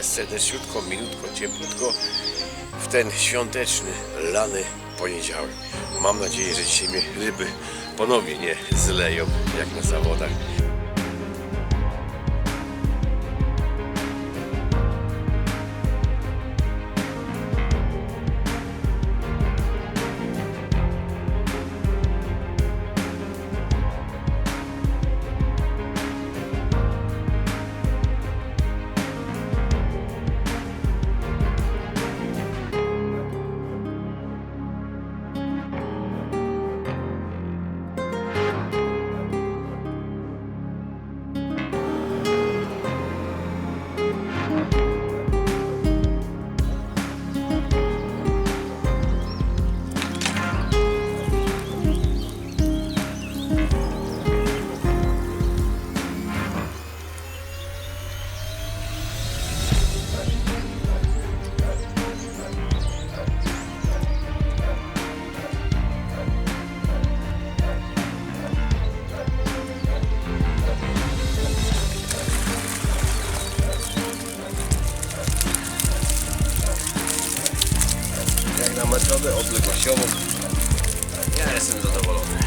Was serdecznie, minutko, cieplutko w ten świąteczny, lany poniedziałek. Mam nadzieję, że dzisiaj mnie ryby ponownie nie zleją jak na zawodach. Ja jestem zadowolony.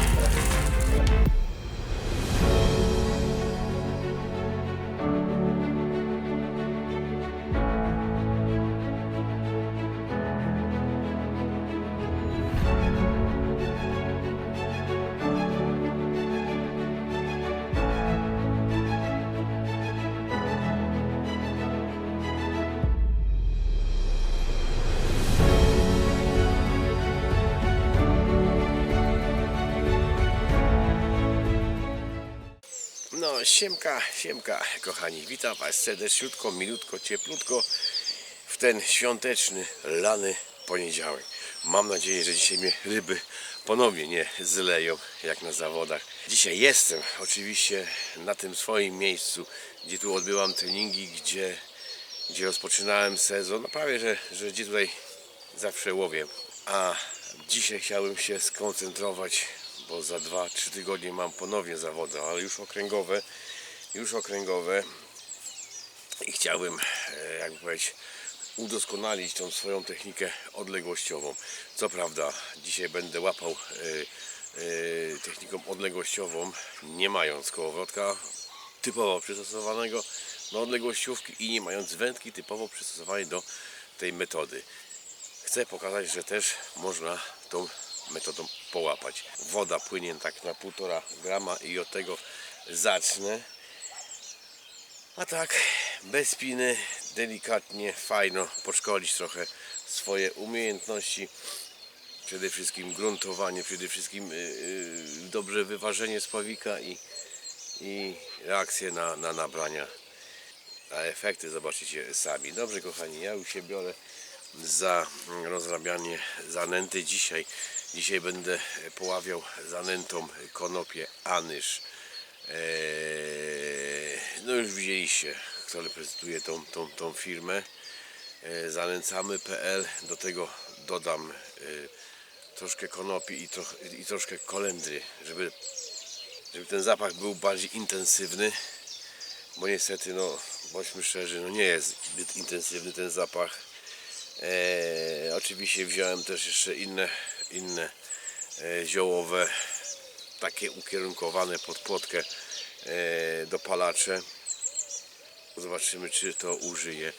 Siemka, siemka, kochani. Witam Was serdecznie, minutko, cieplutko w ten świąteczny, lany poniedziałek. Mam nadzieję, że dzisiaj mnie ryby ponownie nie zleją jak na zawodach. Dzisiaj jestem oczywiście na tym swoim miejscu, gdzie tu odbywam treningi, gdzie, gdzie rozpoczynałem sezon. No prawie, że, że gdzie tutaj zawsze łowię. A dzisiaj chciałbym się skoncentrować, bo za 2-3 tygodnie mam ponownie zawody, ale już okręgowe, już okręgowe i chciałbym, e, jakby powiedzieć, udoskonalić tą swoją technikę odległościową. Co prawda, dzisiaj będę łapał e, e, techniką odległościową, nie mając kołowrotka typowo przystosowanego do odległościówki i nie mając wędki typowo przystosowanej do tej metody. Chcę pokazać, że też można tą metodą połapać. Woda płynie tak na 1,5 grama i od tego zacznę. A tak, bez spiny, delikatnie, fajno podszkolić trochę swoje umiejętności. Przede wszystkim gruntowanie, przede wszystkim yy, dobrze wyważenie spławika i, i reakcję na, na nabrania. A efekty zobaczycie sami. Dobrze kochani, ja już się biorę za rozrabianie zanęty dzisiaj. Dzisiaj będę poławiał zanętą konopię anyż. Eee, no już widzieliście, kto reprezentuje tą, tą, tą firmę. Eee, zanęcamy.pl. Do tego dodam troszkę konopi i, troch, i troszkę kolendry, żeby, żeby ten zapach był bardziej intensywny. Bo niestety, no bądźmy szczerzy, no nie jest zbyt intensywny ten zapach. Eee, oczywiście wziąłem też jeszcze inne, inne e, ziołowe, takie ukierunkowane pod płotkę e, dopalacze. Zobaczymy, czy to użyje.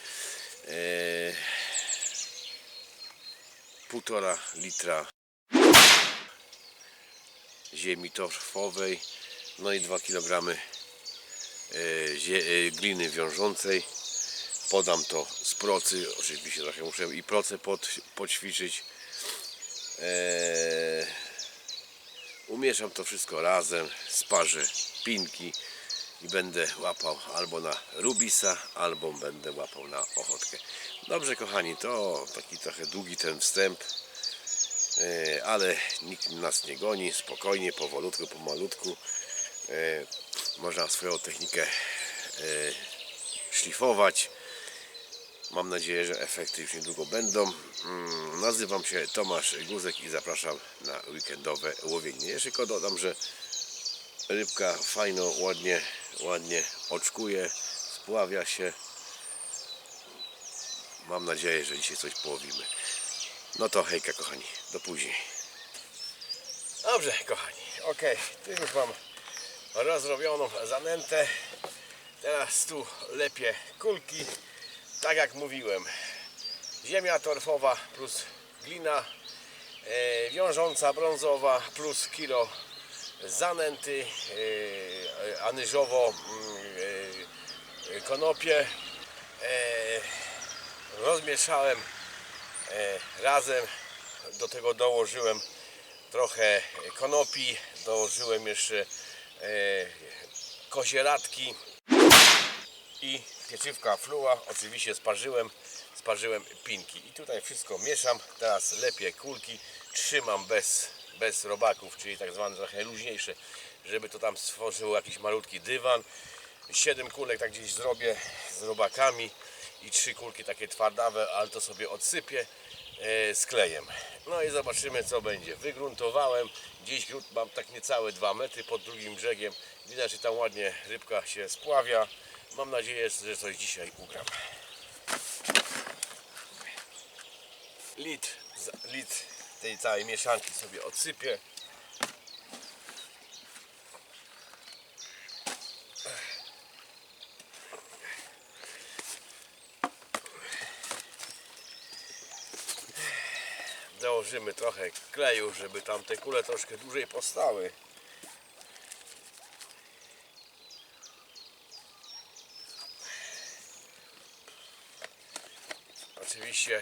Eee, Półtora litra ziemi torfowej, no i 2 kg e, e, gliny wiążącej podam to procy, oczywiście trochę muszę i procę pod, poćwiczyć. Eee, umieszam to wszystko razem, sparzę pinki i będę łapał albo na rubisa, albo będę łapał na ochotkę. Dobrze kochani, to taki trochę długi ten wstęp, eee, ale nikt nas nie goni, spokojnie, powolutku, pomalutku. Eee, można swoją technikę eee, szlifować. Mam nadzieję, że efekty już niedługo będą. Mm, Nazywam się Tomasz Guzek i zapraszam na weekendowe łowienie. Jeszcze tylko dodam, że rybka fajno, ładnie, ładnie oczkuje, spławia się. Mam nadzieję, że dzisiaj coś połowimy. No to hejka kochani, do później. Dobrze kochani, okej, tu już mam rozrobioną zanętę. Teraz tu lepię kulki, tak jak mówiłem. Ziemia torfowa plus glina e, wiążąca brązowa plus kilo zanęty e, anyżowo mm, e, konopie. E, rozmieszałem e, razem. Do tego dołożyłem trochę konopi, dołożyłem jeszcze e, kozieradki i pieczywka fluła. Oczywiście sparzyłem, sparzyłem pinki. I tutaj wszystko mieszam. Teraz lepię kulki. Trzymam bez, bez robaków, czyli tak zwane trochę luźniejsze, żeby to tam stworzyło jakiś malutki dywan. Siedem kulek tak gdzieś zrobię z robakami i trzy kulki takie twardawe, ale to sobie odsypię e, z klejem. No i zobaczymy co będzie. Wygruntowałem, gdzieś grunt mam tak niecałe 2 metry pod drugim brzegiem. Widać, że tam ładnie rybka się spławia. Mam nadzieję, że coś dzisiaj ugram. Litr, za- litr tej całej mieszanki sobie odsypię. Dołożymy trochę kleju, żeby tam te kule troszkę dłużej postały. Oczywiście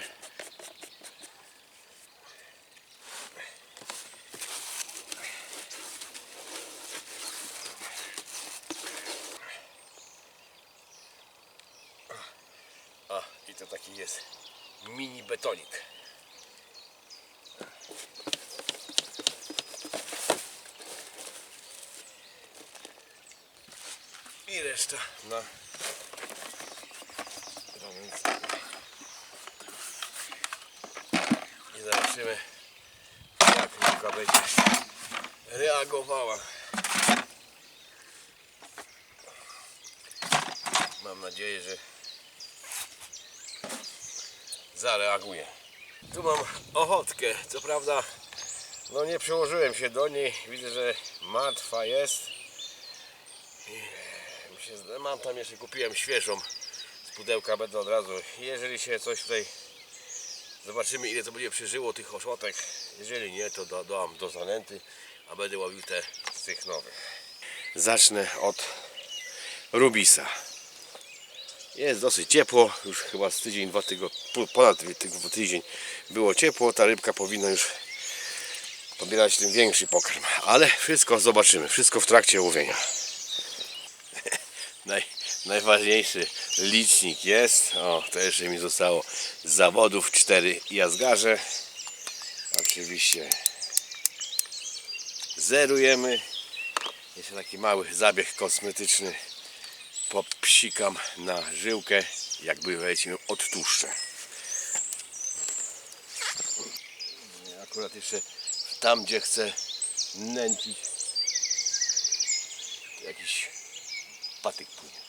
A, i to taki jest mini betonik. I reszta na no i zobaczymy jak rybka będzie reagowała. Mam nadzieję, że zareaguje. Tu mam ochotkę, co prawda no nie przyłożyłem się do niej, widzę, że martwa jest. Mam tam jeszcze, kupiłem świeżą z pudełka, będę od razu. Jeżeli się coś tutaj zobaczymy ile to będzie przeżyło tych oszotek. Jeżeli nie, to do, dam do zanęty, a będę łowił te z tych nowych. Zacznę od Rubisa. Jest dosyć ciepło, już chyba z tydzień, dwa tygodnie, ponad ty- tydzień było ciepło, ta rybka powinna już pobierać ten większy pokarm, ale wszystko zobaczymy, wszystko w trakcie łowienia. najważniejszy licznik jest, o to jeszcze mi zostało z zawodów 4 jazgarze, oczywiście zerujemy, jeszcze taki mały zabieg kosmetyczny, popsikam na żyłkę, jakby weźmy odtłuszczę. Akurat jeszcze tam, gdzie chcę nęcić, jakiś patyk płynie.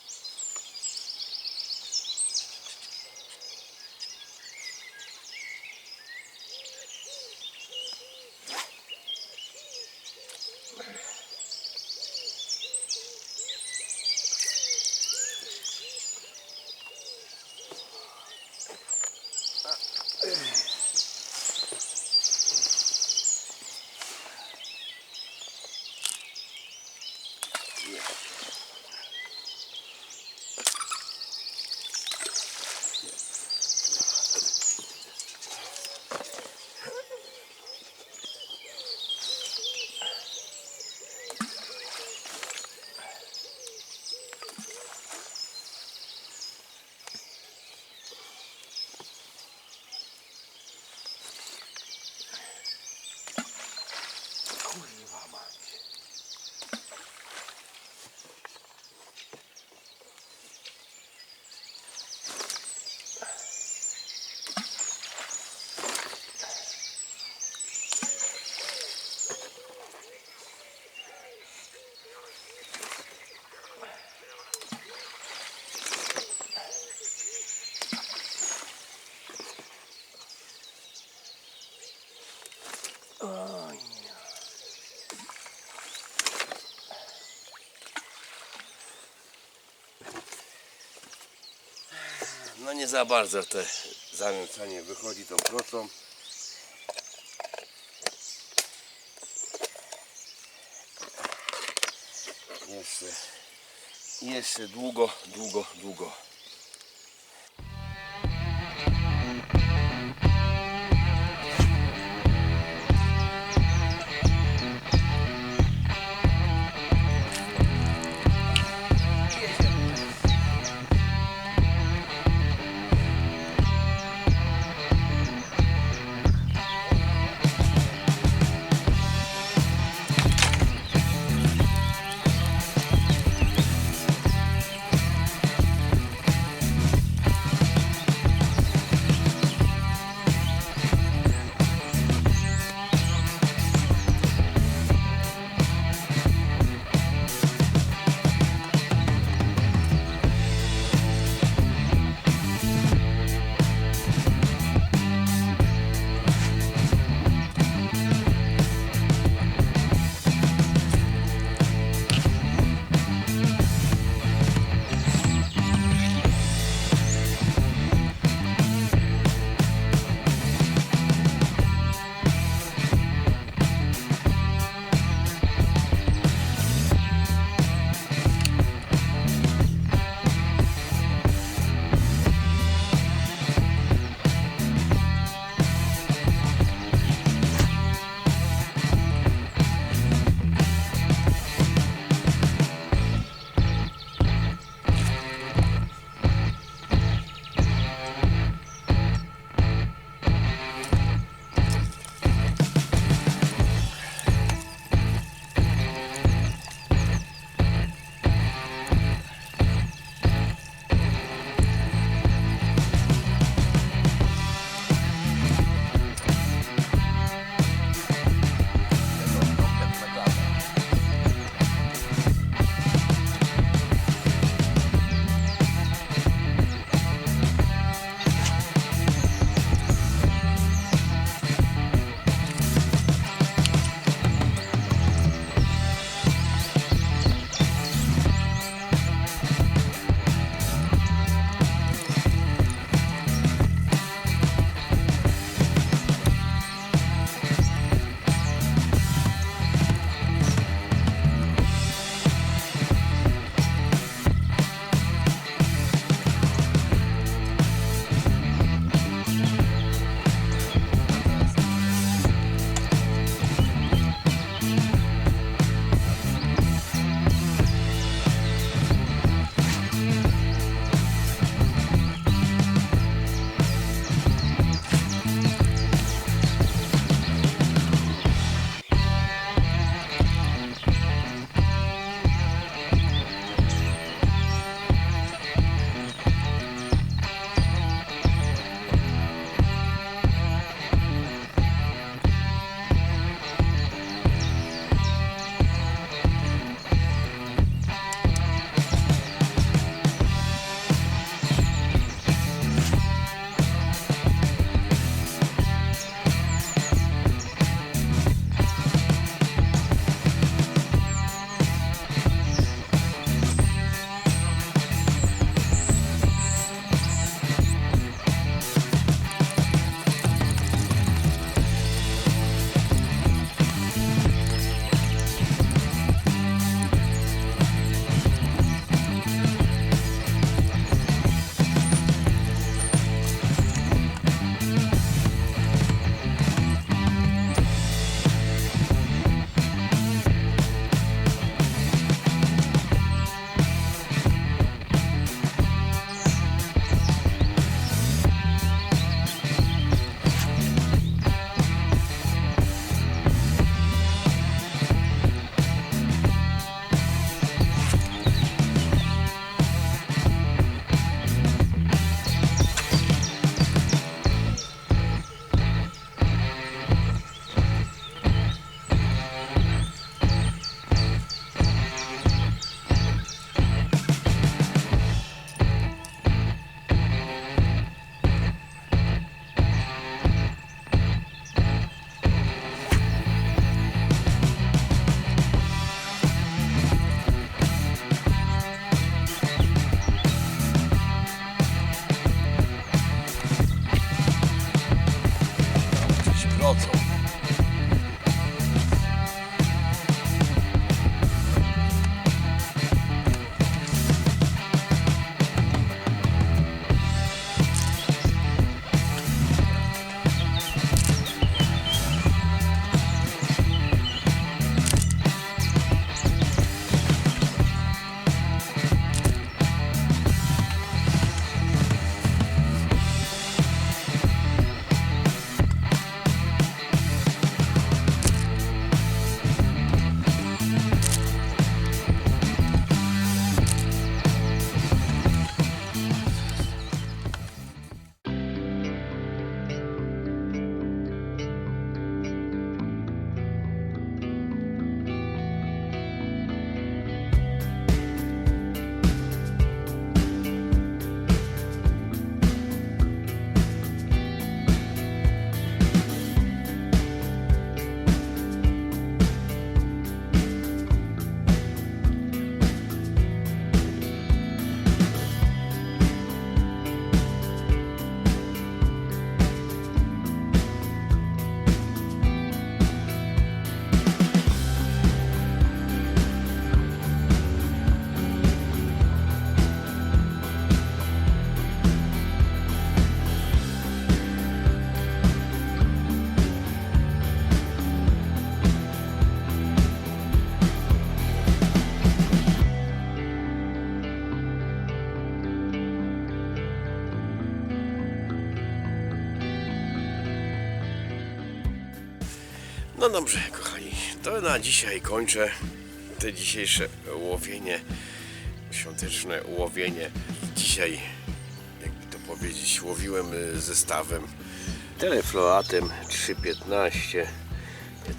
Oj. No nie za bardzo te zamięcanie wychodzi tą procą. Jeszcze, jeszcze długo, długo, długo No dobrze, kochani, to na dzisiaj kończę te dzisiejsze łowienie, świąteczne łowienie. Dzisiaj, jakby to powiedzieć, łowiłem y, zestawem telefloatem 315.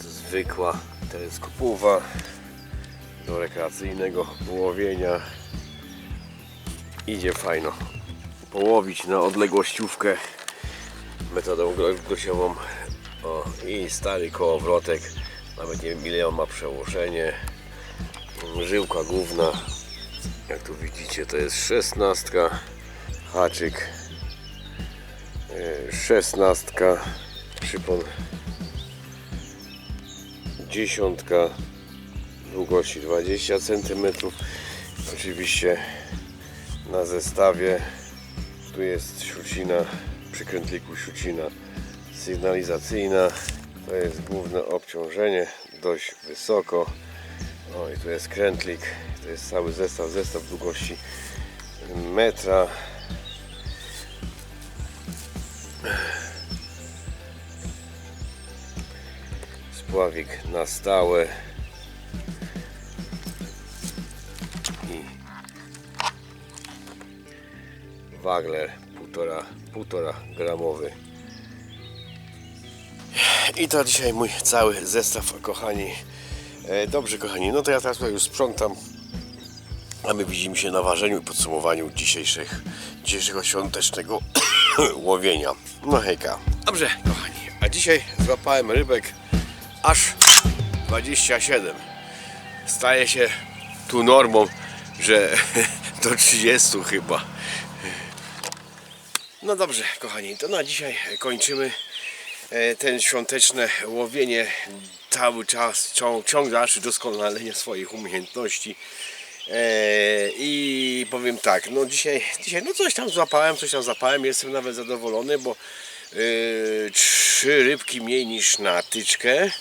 To zwykła teleskopowa do rekreacyjnego łowienia. Idzie fajno połowić na odległościówkę metodą gro- grosiową o, i stary kołowrotek. Nawet nie wiem ile on ma przełożenie. Żyłka główna. Jak tu widzicie to jest szesnastka. Haczyk. E, szesnastka. Przypon. Dziesiątka. Długości 20 cm oczywiście na zestawie. Tu jest śrucina przy krętliku sygnalizacyjna. To jest główne obciążenie dość wysoko. O i tu jest krętlik. To jest cały zestaw zestaw długości metra. Spławik na stałe. I wagler półtora, półtora gramowy i to dzisiaj mój cały zestaw, kochani. E, Dobrze, kochani, no to ja teraz już sprzątam. A my widzimy się na ważeniu i podsumowaniu dzisiejszych, dzisiejszego świątecznego łowienia. No hejka. Dobrze, kochani, a dzisiaj złapałem rybek aż 27. Staje się tu normą, że do 30 chyba. No dobrze, kochani, to na dzisiaj kończymy ten świąteczne łowienie. Cały czas ciąg, ciąg dalszy doskonalenia swoich umiejętności. E, I powiem tak, no dzisiaj, dzisiaj no coś tam złapałem, coś tam złapałem, jestem nawet zadowolony, bo e, trzy rybki mniej niż na tyczkę.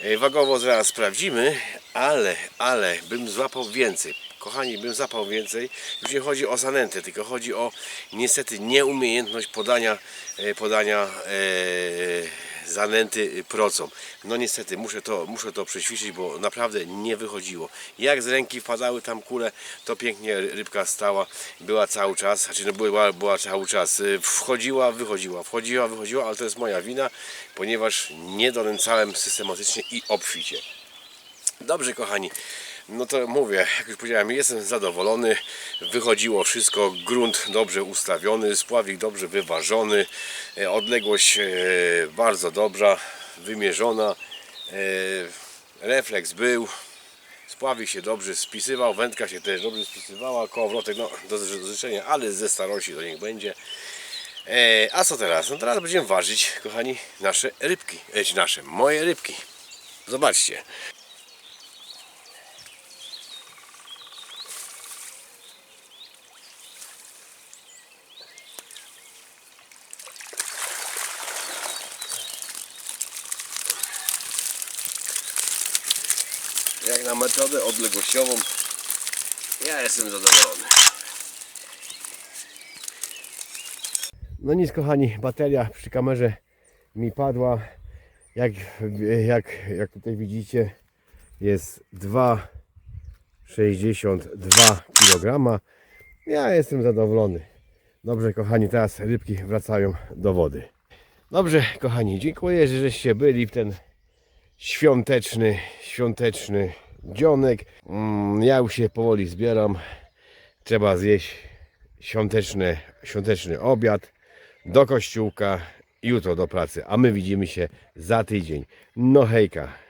E, Wagowo zaraz sprawdzimy, ale, ale bym złapał więcej. Kochani, bym zapał więcej. Już nie chodzi o zanętę, tylko chodzi o niestety nieumiejętność podania, e, podania e, zanęty procom. No niestety muszę to, muszę to przećwiczyć, bo naprawdę nie wychodziło. Jak z ręki wpadały tam kule, to pięknie rybka stała, była cały czas, znaczy no była, była cały czas, e, wchodziła, wychodziła, wchodziła, wychodziła, ale to jest moja wina, ponieważ nie doręcałem systematycznie i obficie. Dobrze, kochani. No to mówię, jak już powiedziałem, jestem zadowolony. Wychodziło wszystko, grunt dobrze ustawiony, spławik dobrze wyważony, e, odległość e, bardzo dobra, wymierzona, e, refleks był, spławik się dobrze spisywał, wędka się też dobrze spisywała, kołowrotek no, do życzenia, ale ze starości to niech będzie. A co teraz? No teraz będziemy ważyć, kochani, nasze rybki. Nasze, moje rybki. Zobaczcie. Odległościową, ja jestem zadowolony. No nic kochani, bateria przy kamerze mi padła. Jak, jak, jak tutaj widzicie jest 2,62 kg. Ja jestem zadowolony. Dobrze kochani, teraz rybki wracają do wody. Dobrze kochani, dziękuję, że żeście byli w ten świąteczny, świąteczny dzionek. Mm, Ja już się powoli zbieram. Trzeba zjeść świąteczny, świąteczny obiad do kościółka, jutro do pracy, a my widzimy się za tydzień. No hejka.